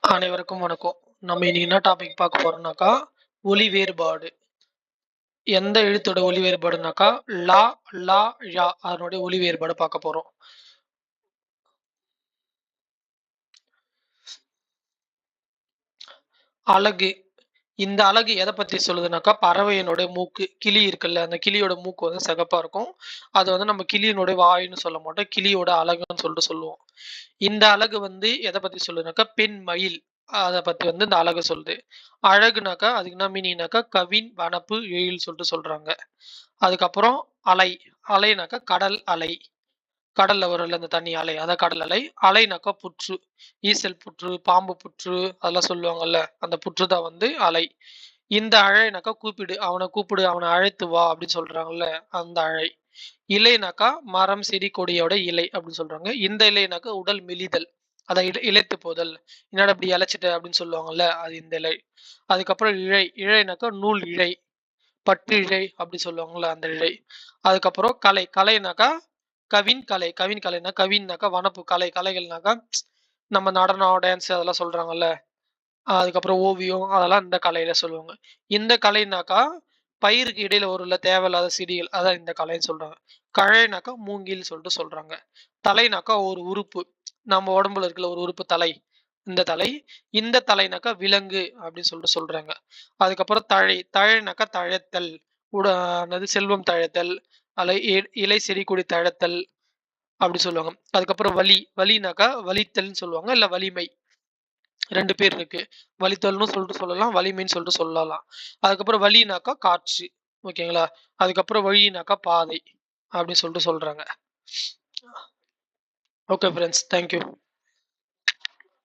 அனைவருக்கும் வணக்கம். நம்ம இன்னைக்கு என்ன டாபிக் பார்க்க போறோம்னாக்கா ஒலி வேறுபாடு. எந்த எழுத்தோட ஒலி வேறுபாடுனாக்கா லா லா யா அதனுடைய ஒலி வேறுபாடு பார்க்க போறோம். அழகு இந்த அழகு எதை பற்றி சொல்லுதுனாக்கா பறவையினுடைய மூக்கு கிளி இருக்குல்ல அந்த கிளியோட மூக்கு வந்து சிகப்பாக இருக்கும். அது வந்து நம்ம கிளியினுடைய வாயின்னு சொல்ல மாட்டோம் கிளியோட அழகுன்னு சொல்லிட்டு சொல்லுவோம். இந்த அழகு வந்து எதை பற்றி சொல்லுதுனாக்கா பெண் மயில் அதை பற்றி வந்து இந்த அழகு சொல்லுது. அழகுனாக்கா அதுக்கு என்ன மீனிங்னாக்கா கவின் வனப்பு எழில் சொல்லிட்டு சொல்கிறாங்க அதுக்கப்புறம் அலை அலைனாக்கா கடல் அலை. கடல்ல வரல அந்த தண்ணி அலை அதான் கடல் அலை அலைனாக்கா புற்று ஈசல் புற்று பாம்பு புற்று அதெல்லாம் சொல்லுவாங்கல்ல அந்த புற்று தான் வந்து அலை. இந்த அழைனாக்கா கூப்பிடு அவனை கூப்பிடு அவனை அழைத்து வா அப்படின்னு சொல்றாங்கல்ல அந்த அழை. இலைனாக்கா மரம் செடி கொடியோட இலை அப்படின்னு சொல்றாங்க. இந்த இலைனாக்கா உடல் மெலிதல் அதை இழை இழைத்து போதல். என்னடா இப்படி இழைச்சிட்ட அப்படின்னு சொல்லுவாங்கல்ல அது இந்த இலை. அதுக்கப்புறம் இழை இழைனாக்கா நூல் இழை பட்டு இழை அப்படி சொல்லுவாங்கல்ல அந்த இழை. அதுக்கப்புறம் கலை கலைனாக்கா கவின் கலை கவின் கலைனா கவின்னாக்கா வனப்பு கலை கலைகள்னாக்கா நம்ம நடனம் டான்ஸ் அதெல்லாம் சொல்றாங்கல்ல. அதுக்கப்புறம் ஓவியம் அதெல்லாம் இந்த கலையில சொல்லுவாங்க. இந்த கலைனாக்கா பயிருக்கு இடையில வரும்ல தேவையில்லாத செடிகள் அதான் இந்த கலைன்னு சொல்றாங்க. கழைனாக்கா மூங்கில் சொல்லிட்டு சொல்றாங்க. தலைனாக்கா ஒரு உறுப்பு. நம்ம உடம்புல இருக்கிற ஒரு உறுப்பு தலை. இந்த தலை இந்த தலைனாக்கா விலங்கு அப்படின்னு சொல்லிட்டு சொல்றாங்க. அதுக்கப்புறம் தழை தழைனாக்கா தழைத்தல். உடனது செல்வம் தழைத்தல் அலை இலை செடி கொடி தழைத்தல் அப்படி சொல்லுவாங்க. அதுக்கப்புறம் வலி வலினாக்கா வலித்தல்னு சொல்லுவாங்க இல்லை வலிமை. ரெண்டு பேர் இருக்கு. வலித்தல்னு சொல்லிட்டு சொல்லலாம் வலிமைன்னு சொல்லிட்டு சொல்லலாம். அதுக்கப்புறம் வலினாக்கா காற்று ஓகேங்களா? அதுக்கப்புறம் வழினாக்கா பாதை அப்படின்னு சொல்லிட்டு சொல்றாங்க. Okay friends thank you